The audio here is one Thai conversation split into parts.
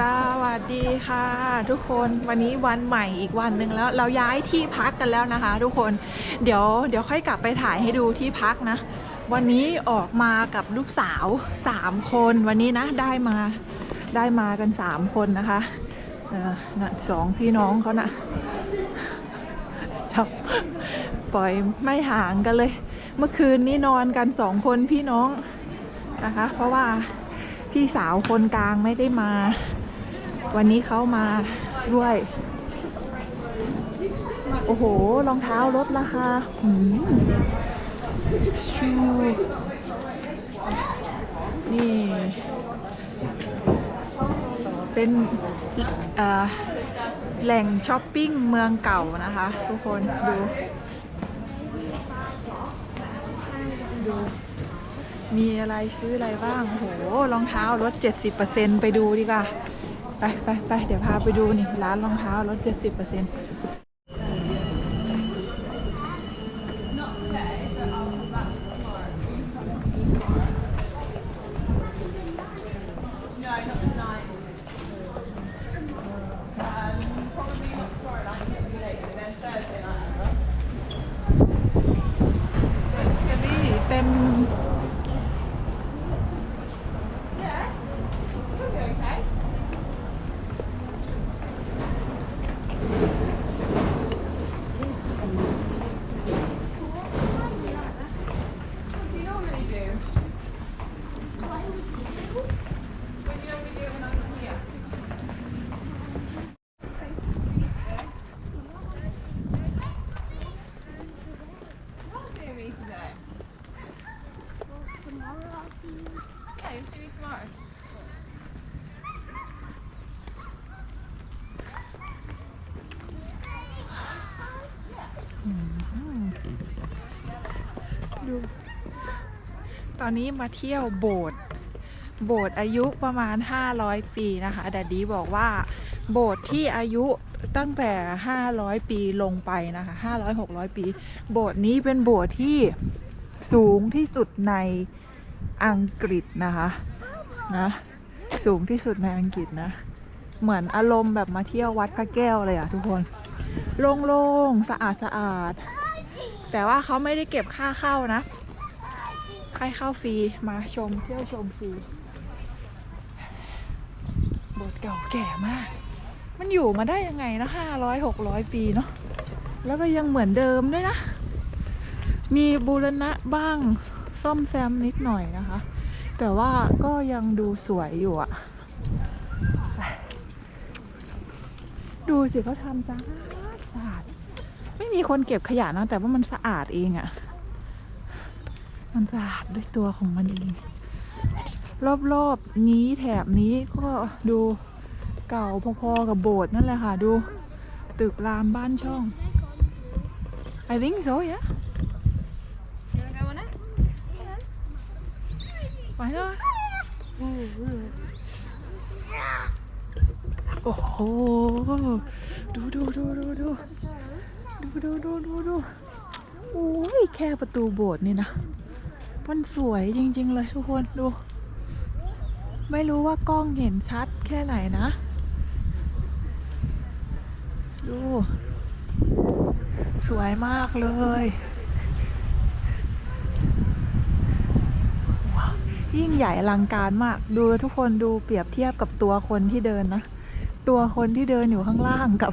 สวัสดีค่ะ ทุกคนวันนี้วันใหม่อีกวันหนึ่งแล้ว เราย้ายที่พักกันแล้วนะคะ ทุกคนเดี๋ยวเดี๋ยวค่อยกลับไปถ่ายให้ดูที่พักนะ วันนี้ออกมากับลูกสาวสามคนวันนี้นะได้มาได้มากันสามคนนะคะออนะสองพี่น้องเขานะจับปล่อยไม่ห่างกันเลย เมื่อคืนนี้นอนกันสองคนพี่น้องนะคะ เพราะว่าพี่สาวคนกลางไม่ได้มา วันนี้เขามาด้วย โอ้โห รองเท้าลดราคาหืมชูนี่ เป็นอ่อแหล่งช้อปปิ้งเมืองเก่านะคะ ทุกคนดูดูมีอะไรซื้ออะไรบ้าง โห รองเท้าลด 70%ไปดูดีกว่า ไปไปไปเดี๋ยวพาไปดูนี่ร้านรองเท้าลด70%นี่เต็ม ดู ตอนนี้มาเที่ยวโบสถ์โบสถ์อายุประมาณ 500 ปีนะคะแดดดีบอกว่าโบสถ์ที่อายุตั้งแต่ 500 ปีลงไปนะคะ500 600 ปี โบสถ์นี้เป็นโบสถ์ที่สูงที่สุดในอังกฤษนะคะนะสูงที่สุดในอังกฤษนะ เหมือนอารมณ์แบบมาเที่ยววัดพระแก้วเลยอะทุกคน โล่งๆ สะอาดสะอาด แต่ว่าเขาไม่ได้เก็บค่าเข้านะ ให้เข้าฟรีมาชมเที่ยวชมฟรีโบสถ์เก่าแก่มาก มันอยู่มาได้ยังไงนะห้าร้อยหกร้อยปีเนาะแล้วก็ยังเหมือนเดิมด้วยนะ มีบูรณะบ้างซ่อมแซมนิดหน่อยนะคะ แต่ว่าก็ยังดูสวยอยู่อะดูสิเขาทำสะอาดสะอาด ไม่มีคนเก็บขยะนะแต่ว่ามันสะอาดเองอะ มันสะอาดด้วยตัวของมันเอง รอบๆนี้แถบนี้ก็ดูเก่าพอๆกับโบสถ์นั่นแหละค่ะ ดูตึกรามบ้านช่อง I think so yeah ไปเลยโอ้โห ดูดูดูดูดูดูดูดูดูดูโอ้ยแค่ประตูโบสถ์นี่นะ มันสวยจริง ๆ เลยทุกคนดู ไม่รู้ว่ากล้องเห็นชัดแค่ไหนนะ ดู สวยมากเลยว้ายิ่งใหญ่อลังการมาก ดูทุกคนดูเปรียบเทียบกับตัวคนที่เดินนะ ตัวคนที่เดินอยู่ข้างล่างกับ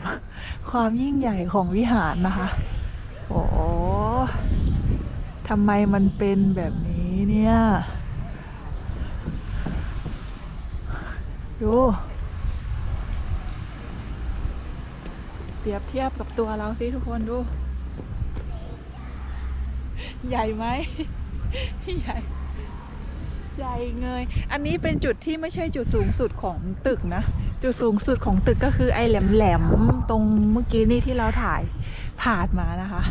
ความยิ่งใหญ่ของวิหารนะคะ โอ้ ทำไมมันเป็นแบบนี้เนี่ยดูเปรียบเทียบกับตัวเราสิทุกคนดู ใหญ่ไหมใหญ่ใหญ่เงย อันนี้เป็นจุดที่ไม่ใช่จุดสูงสุดของตึกนะ จุดสูงสุดของตึกก็คือไอ้แหลมๆ ตรงเมื่อกี้นี่ที่เราถ่ายผ่านมานะคะ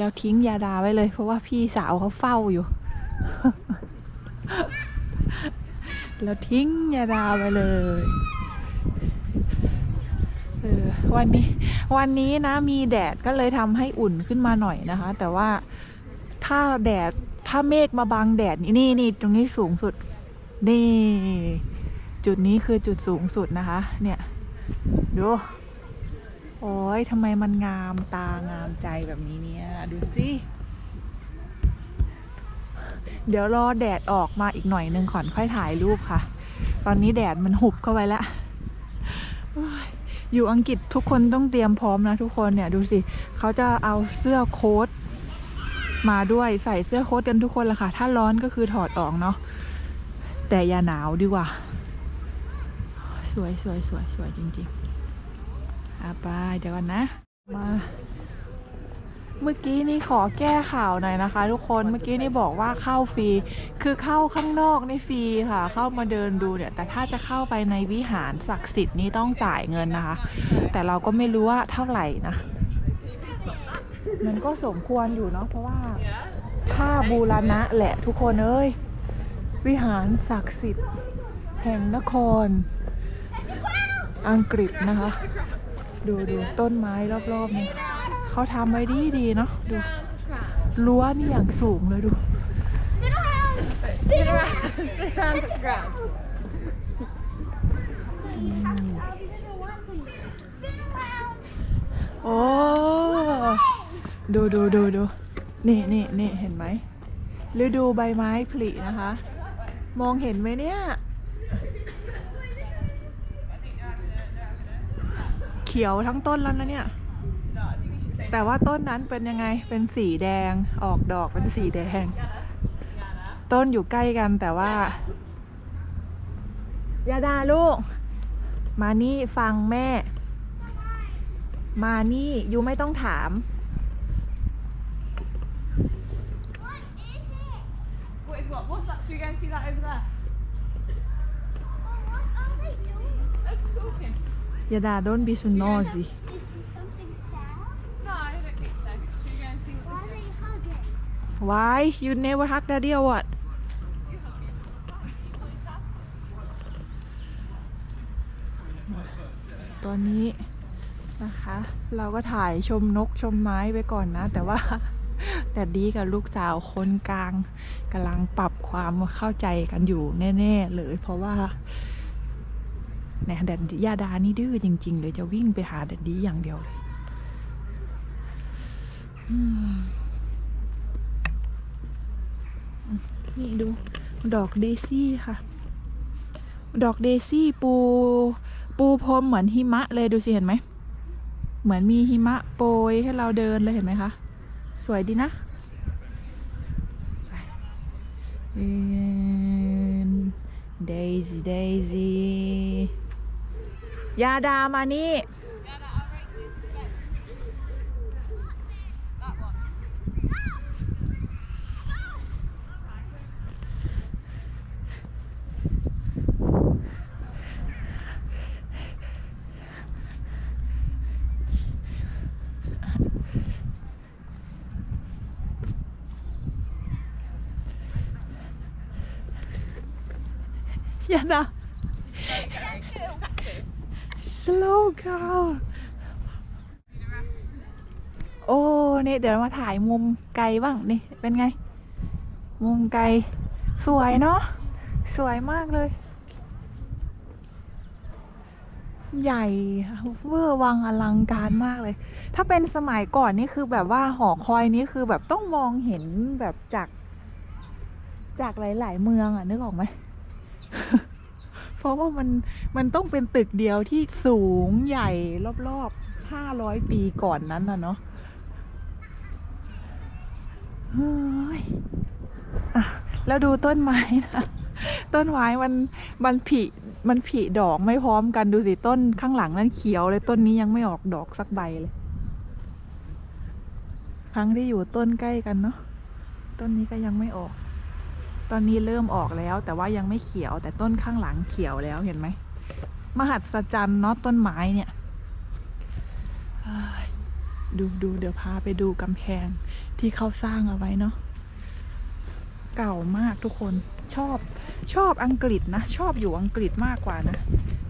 แล้วทิ้งยาดาไว้เลย เพราะว่าพี่สาวเขาเฝ้าอยู่ แล้วทิ้งยาดาไปเลยเออวันนี้ วันนี้นะมีแดดก็เลยทำให้อุ่นขึ้นมาหน่อยนะคะ แต่ว่าถ้าแดดถ้าเมฆมาบังแดดนี่นี่นี่ตรงนี้สูงสุด นี่ จุดนี้คือจุดสูงสุดนะคะ เนี่ยดู โอ้ยทำไมมันงามตางามใจแบบนี้เนี่ย ดูสิ เดี๋ยวรอแดดออกมาอีกหน่อยหนึงก่อนค่อยถ่ายรูปค่ะ ตอนนี้แดดมันหุบเข้าไปแล้วอยอยู่อังกฤษทุกคนต้องเตรียมพร้อมนะทุกคนเนี่ยดูสิเขาจะเอาเสื้อโค้ทมาด้วยใส่เสื้อโค้ทกันทุกคนละค่ะ ถ้าร้อนก็คือถอดออกเนาะแต่อย่าหนาวดีกว่า สวยสวยสวยสวยจริง ๆ อาไปเดี๋ยวกันนะ มา เมื่อกี้นี่ขอแก้ข่าวหน่อยนะคะ ทุกคน เมื่อกี้นี่บอกว่าเข้าฟรี คือเข้าข้างนอกนี่ฟรีค่ะ เข้ามาเดินดูเนี่ย แต่ถ้าจะเข้าไปในวิหารศักดิ์สิทธิ์นี่ต้องจ่ายเงินนะคะ แต่เราก็ไม่รู้ว่าเท่าไหร่นะ มันก็สมควรอยู่เนาะ เพราะว่าค่าบูรณะแหละทุกคนเอ้ย วิหารศักดิ์สิทธิ์แห่งนครอังกฤษนะคะ ดูดูต้นไม้รอบๆนี่เขาทำไว้ดีดีๆเนาะดูรั้วนี่อย่างสูงเลยดู Spin around. Spin around. Spin around the ground. โอ้ดูดูดูดูนี่นี่นี่เห็นไหมฤดูใบไม้ผลินะคะ มองเห็นไหมเนี่ย เขียวทั้งต้นแล้วนะเนี่ย แต่ว่าต้นนั้นเป็นยังไงเป็นสีแดงออกดอกเป็นสีแดง ต้นอยู่ใกล้กันแต่ว่ายาดาลูก มานี่ฟังแม่ มานี่ยูไม่ต้องถาม What is what? What's that? Should we go and see that over there? Let's talking. ยาดา don't be so nosy No, I don't think so. Should we go and see what why you never hug daddy or what ตอนนี้นะคะ เราก็ถ่ายชมนกชมไม้ไปก่อนนะ แต่ว่าแต่ดีกับลูกสาวคนกลางกำลังปรับความเข้าใจกันอยู่แน่ ๆ เลย เพราะว่า เนี่ยแดดยาดานี่ดื้อจริง ๆ เลยจะวิ่งไปหาแดดดีอย่างเดียวเลยนี่ดูดอกเดซี่ค่ะ ดอกเดซี่ปู ปูพรมเหมือนหิมะเลยดูสิเห็นไหม เหมือนมีหิมะโปรยให้เราเดินเลยเห็นไหมคะ สวยดีนะเดซี่เดซี่ ยาดามานี่ ยาดา slow girl โอ้นี่เดี๋ยวมาถ่ายมุมไกลบ้างนี่ เป็นไง มุมไกล สวยเนาะสวยมากเลย ใหญ่เวอร์วังอลังการมากเลย ถ้าเป็นสมัยก่อนนี่คือแบบว่าหอคอยนี้คือแบบต้องมองเห็นแบบจาก จากหลาย ๆ เมืองอะนึกออกไหม เพราะว่ามันมันต้องเป็นตึกเดียวที่สูงใหญ่รอบๆห้าร้อยปีก่อนนั้นนะเนาะเฮ้ยอะแล้วดูต้นไม้นะต้นไม้มันมันผลิมันผลิดอกไม่พร้อมกันดูสิต้นข้างหลังนั้นเขียวเลยต้นนี้ยังไม่ออกดอกสักใบเลยทั้งที่อยู่ต้นใกล้กันเนาะต้นนี้ก็ยังไม่ออก ตอนนี้เริ่มออกแล้วแต่ว่ายังไม่เขียวแต่ต้นข้างหลังเขียวแล้วเห็นไหม มหัศจรรย์เนาะต้นไม้เนี่ยดูดูเดี๋ยวพาไปดูกำแพงที่เขาสร้างเอาไว้เนาะเก่ามากทุกคนชอบชอบอังกฤษนะ ชอบอยู่อังกฤษมากกว่านะ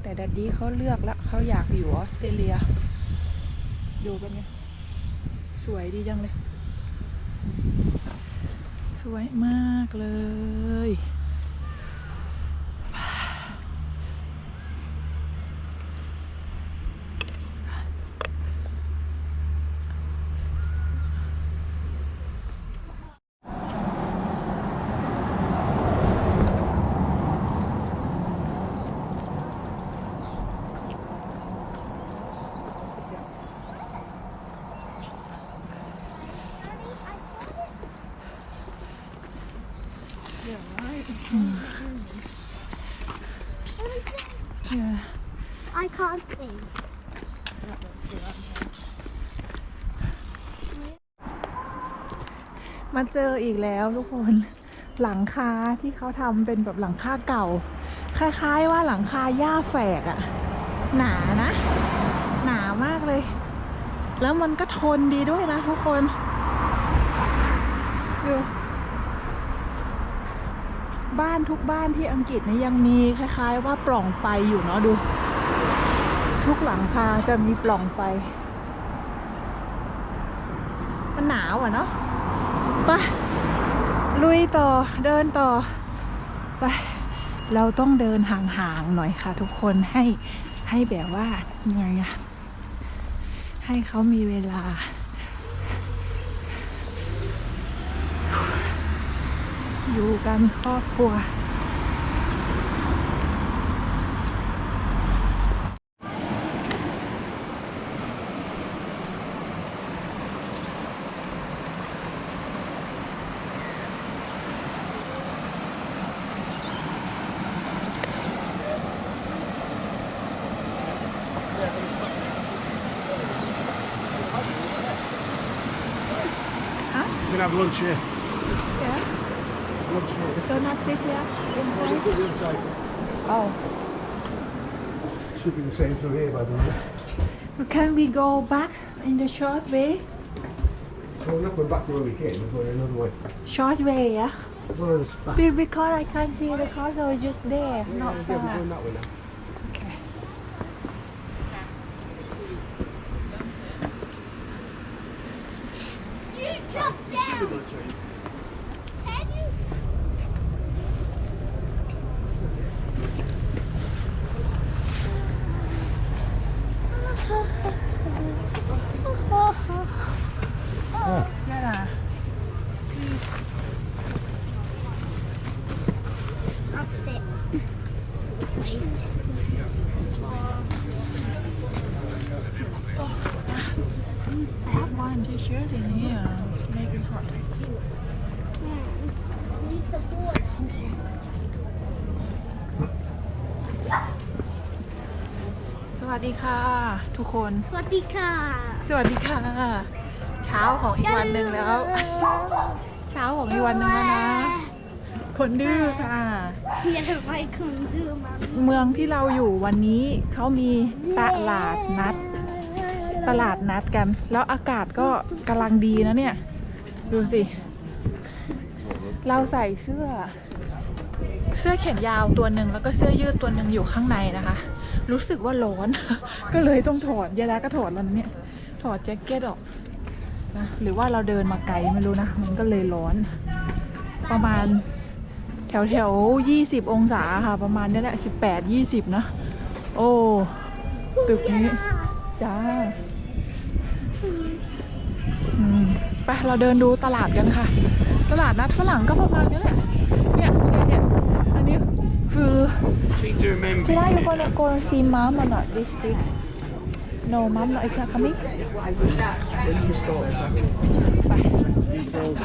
แต่ดัดดี้เขาเลือกแล้วเขาอยากอยู่ออสเตรเลีย ดูเป็นไงสวยดีจังเลย สวยมากเลย Yeah. I can't see. มาเจออีกแล้วทุกคนหลังคาที่เขาทำเป็นแบบหลังคาเก่า คล้ายๆว่าหลังคาหญ้าแฝกอะหนานะ หนามากเลย แล้วมันก็ทนดีด้วยนะทุกคนดูบ้านทุกบ้านที่อังกฤษเนี่ยยังมีคล้าย ๆ ว่าปล่องไฟอยู่เนาะดู ทุกหลังคาจะมีปล่องไฟ มันหนาวอะเนาะ ไปลุยต่อเดินต่อไปเราต้องเดินห่างๆหน่อยค่ะ ทุกคนให้ให้แบบว่าไงอะให้เขามีเวลา อยู่กันครอบครัว You lunch here. Yeah. Here. So not sit here at inside. Oh. Should be the same through here by the way. But Can we go back in the short way? We're not going back the way we came, we're going another way. Short way, yeah? Well, back. Because I can't see the car, so it's just there, not Yeah, we're far. going that way now. สวัสดีค่ะ ทุกคน สวัสดีค่ะ สวัสดีค่ะ เช้าของอีกวันหนึ่งแล้ว เช้าของอีกวันหนึ่งแล้วนะ คนดื้อค่ะ อย่าไปคนดื้อมันเมืองที่เราอยู่วันนี้เขามีตลาดนัด ตลาดนัดกัน แล้วอากาศก็กำลังดีนะเนี่ย ดูสิ เราใส่เสื้อ เสื้อแขนยาวตัวหนึ่งแล้วก็เสื้อยืดตัวหนึ่งอยู่ข้างในนะคะ รู้สึกว่าร้อน ก็เลยต้องถอดยายดาก็ถอดแล้วเนี่ย ถอดแจ็คเก็ตออกนะหรือว่าเราเดินมาไกลไม่รู้นะ มันก็เลยร้อน ประมาณแถวแถวยี่สิบองศาค่ะ ประมาณนี้แหละสิบแปดยี่สิบนะ โอ้ ตึกนี้ จ้าอืมไปเราเดินดูตลาดกันค่ะ ตลาดนัดฝรั่งก็ประมาณนี้แหละเนี่ย นี้คือ Need to remember. ชิล่า you gonna go see mom or not this week no mom not is not coming When you start back, ไป details.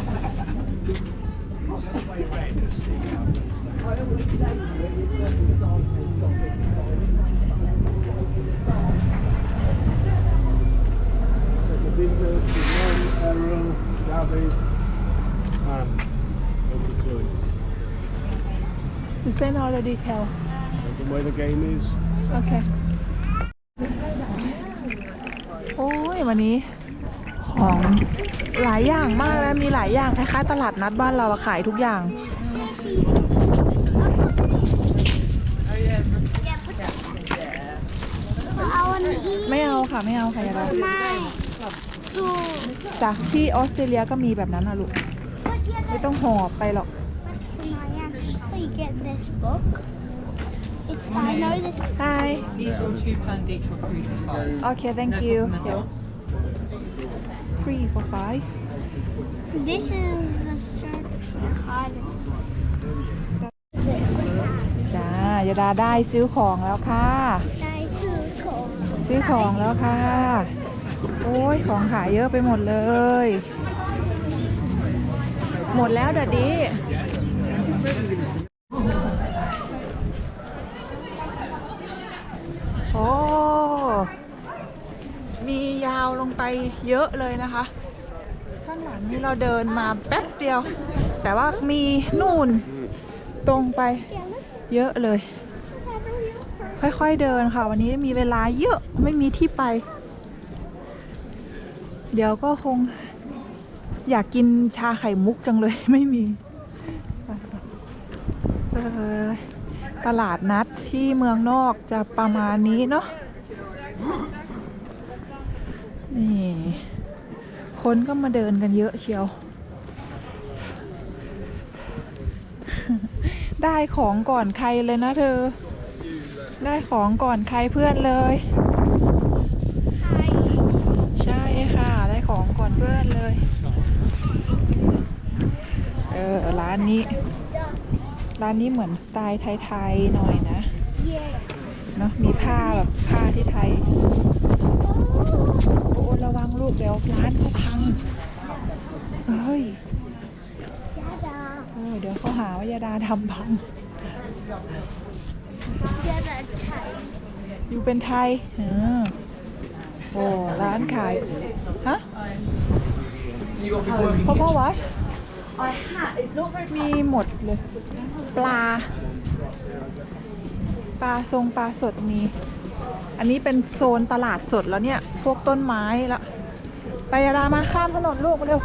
So the window, the one, arrow, David, and over the two. You send all the detail So the way the game is. โอเคโอ้ยวันนี้ ของหลายอย่างมากแล้วมีหลายอย่างคล้ายๆตลาดนัดบ้านเราอะขายทุกอย่าง เอาอันนี้ไม่เอาค่ะไม่เอาค่ะยายดาไม่ดูจ้ะที่ออสเตรเลียก็มีแบบนั้นนะลูก ไม่ต้องหอบไปหรอก So you get this book. It's I know this. Hi These are all two pound each or three for five. okay thank No you problem at all. three for five This is the certified. จ้ายาดาได้ซื้อของแล้วค่ะได้คือของซื้อของแล้วค่ะ โอ้ยของขายเยอะไปหมดเลย หมดแล้วเดดดี้าลงไปเยอะเลยนะคะ ข้างหลังนี่เราเดินมาแป๊บเดียว แต่ว่ามีนู่นตรงไปเยอะเลย ค่อยๆเดินค่ะ วันนี้มีเวลาเยอะไม่มีที่ไป เดี๋ยวก็คงอยากกินชาไข่มุกจังเลยไม่มีตลาดนัดที่เมืองนอกจะประมาณนี้เนาะ นี่ คนก็มาเดินกันเยอะเชียว ได้ของก่อนใครเลยนะเธอ ได้ของก่อนใครเพื่อนเลย ใช่ค่ะ ได้ของก่อนเพื่อนเลย เออ ร้านนี้ ร้านนี้เหมือนสไตล์ไทย ๆ หน่อยนะเนาะมีผ้าแบบผ้าที่ไทย โอ้ระวังลูกเดี๋ยวร้านเขาพัง เฮ้ย Dada. เออเดี๋ยวเขาหาว่ายาดาทำพัง Dada Thai. อยู่เป็นไทยเออโอ้ร้านขายฮะพ่อพ่อวัชมีหมดเลย ปลา ปลาทรงปลาสดมี อันนี้เป็นโซนตลาดสดแล้วเนี่ย พวกต้นไม้ละไปยามาข้ามถนนลูกเร็ว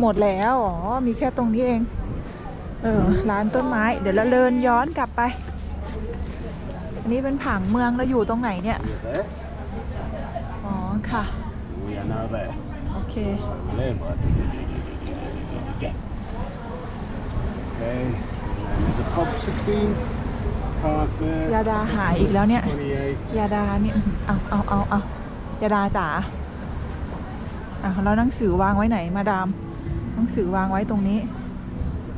หมดแล้ว อ๋อ มีแค่ตรงนี้เอง เออ ร้านต้นไม้ เดี๋ยวเราเดินย้อนกลับไป อันนี้เป็นผังเมืองเราอยู่ตรงไหนเนี่ย อ๋อ ค่ะ โอเค Okay. And there's a pub 16. Park ยา there. ดาหายอีกแล้วเนี่ย 28. ยาดาเนี่ยเอาเอาเอาเอายาดาจ๋าอะแล้วหนังสือวางไว้ไหนมาดามหนังสือวางไว้ตรงนี้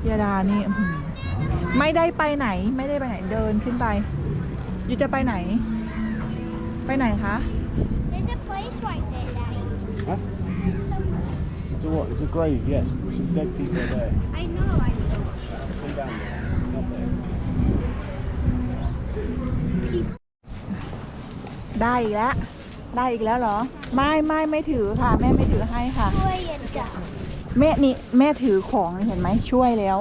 ยาดานี่อื้อหือไม่ได้ไปไหน ไม่ได้ไปไหนเดินขึ้นไปอยู่จะไปไหน ไปไหนคะ There's a place right there, Daddy. Huh? Somewhere. It's a what? It's a grave, yes. Some dead people are there. I know, I saw. Come down there. Not there. ได้อีกแล้ว ได้อีกแล้วเหรอ ไม่ไม่ไม่ถือค่ะ แม่ไม่ถือให้ค่ะ Boy and dog. แม่นี่แม่ถือของเห็นไหมช่วยแล้ว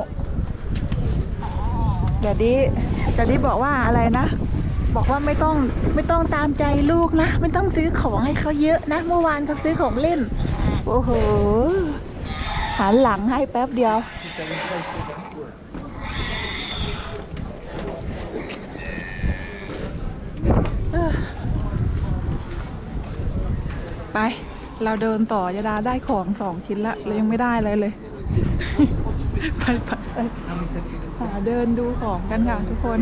เดี๋ยวดิเดี๋ยวดิบอกว่าอะไรนะ บอกว่าไม่ต้องไม่ต้องตามใจลูกนะ ไม่ต้องซื้อของให้เขาเยอะนะ เมื่อวานเขาซื้อของเล่น โอ้โหหันหลังให้แป๊บเดียวเออ ไป เราเดินต่อยาดาได้ของสองชิ้นละเรายังไม่ได้อะไรเลย ไปไปไปหาเดินดูของกันค่ะทุกคน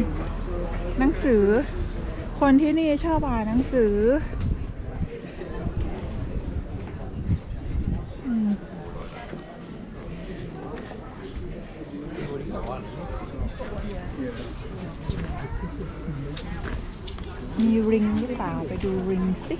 หนังสือ คนที่นี่ชอบอ่านหนังสือมมีริงหรือเปล่าไปดูริงสิ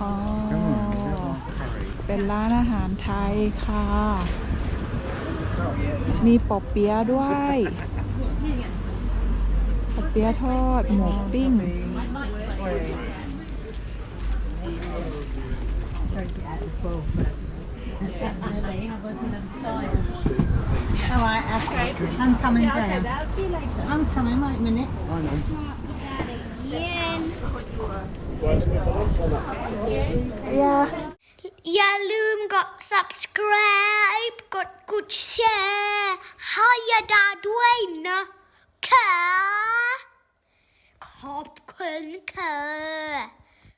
อ๋อเป็นร้านอาหารไทยค่ะ มีปอเปี๊ยะด้วยปอเปี๊ยะทอด หมูปิ้ง All right, okay. I'm coming down. I'm coming, wait a minute. Again. อย่าลืมกด subscribe กดกดแชร์ให้ยาดาด้วยนะค่ะขอบคุณค่ะ